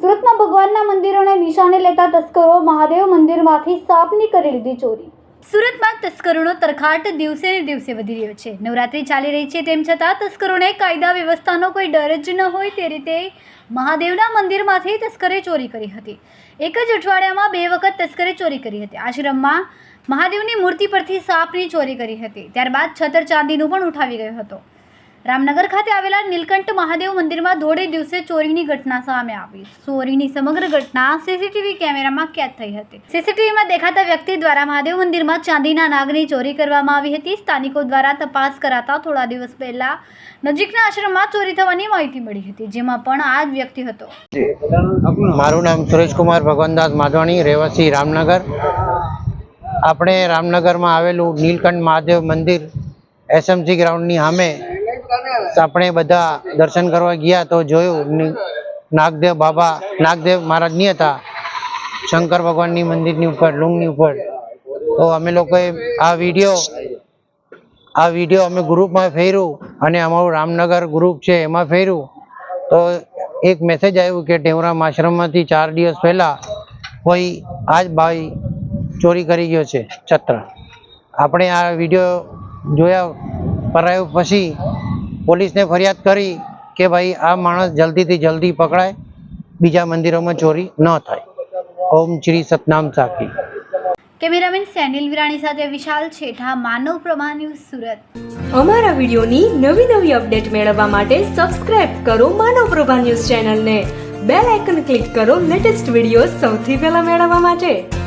સુરતમાં ભગવાનના મંદિરોને નિશાને લેતા તસ્કરો મહાદેવ મંદિરમાંથી સાપની કરી લીધી ચોરી. સુરતમાં તસ્કરોનો તરખાટ દિવસે ને દિવસે વધી રહ્યો છે. નવરાત્રી ચાલી રહી છે તેમ છતાં તસ્કરોને કાયદા વ્યવસ્થાનો કોઈ ડર જ ન હોય તે રીતે મહાદેવના મંદિરમાંથી તસ્કરે ચોરી કરી હતી. એક જ અઠવાડિયામાં બે વખત તસ્કરે ચોરી કરી હતી. આશ્રમમાં મહાદેવની મૂર્તિ પરથી સાપની ચોરી કરી હતી. ત્યારબાદ છતર ચાંદીનું પણ ઉઠાવી ગયો હતો. રામનગર ખાતે આવેલા નીલકંઠ મહાદેવ મંદિરમાં દોઢે દિવસે ચોરીની ઘટના સામે આવી. ચોરીની સમગ્ર ઘટના સીસીટીવી કેમેરામાં કેદ થઈ હતી. સીસીટીવીમાં દેખાતા વ્યક્તિ દ્વારા મહાદેવ મંદિરમાં ચાંદીના નાગની ચોરી કરવામાં આવી હતી. સ્થાનિકો દ્વારા તપાસ કરાતા થોડા દિવસ પહેલા નજીકના આશ્રમમાં ચોરી થવાની માહિતી મળી હતી, જેમાં પણ આ જ વ્યક્તિ હતો. મારું નામ સુરેશકુમાર ભગવાનદાસ માધવાણી, રહેવાસી રામનગર. આપણે રામનગરમાં આવેલું નીલકંઠ મહાદેવ મંદિર એસએમસી ગ્રાઉન્ડની સામે આપણે બધા દર્શન કરવા ગયા તો જોયું નાગદેવ બાબા, નાગદેવ મહારાજ નહીં હતા. શંકર ભગવાનની મંદિરની ઉપર, લુંગની ઉપર. તો અમે લોકોએ આ વીડિયો આ વીડિયો અમે ગ્રુપમાં ફેર્યું અને અમારું રામનગર ગ્રુપ છે એમાં ફેર્યું. તો એક મેસેજ આવ્યું કે ટેવરામ આશ્રમમાંથી ચાર દિવસ પહેલા કોઈ આજ ભાઈ ચોરી કરી ગયો છે, છત્ર. આપણે આ વીડિયો જોયા કરાયો પછી પોલીસને ફરિયાદ કરી કે ભાઈ આ માણસ જલ્દીથી જલ્દી પકડાય બીજા મંદિરોમાં ચોરી ન થાય. ઓમ શ્રી સતનામ સાખી. કેમેરામેન સેનિલ વિરાણી સાથે વિશાલ છેઠા માનવ પ્રભા ન્યૂઝ સુરત. અમારા વિડીયોની નવી નવી અપડેટ મેળવવા માટે સબસ્ક્રાઇબ કરો માનવ પ્રભા ન્યૂઝ ચેનલને. બેલ આઇકન ક્લિક કરો લેટેસ્ટ વીડિયો સૌથી પહેલા મેળવવા માટે.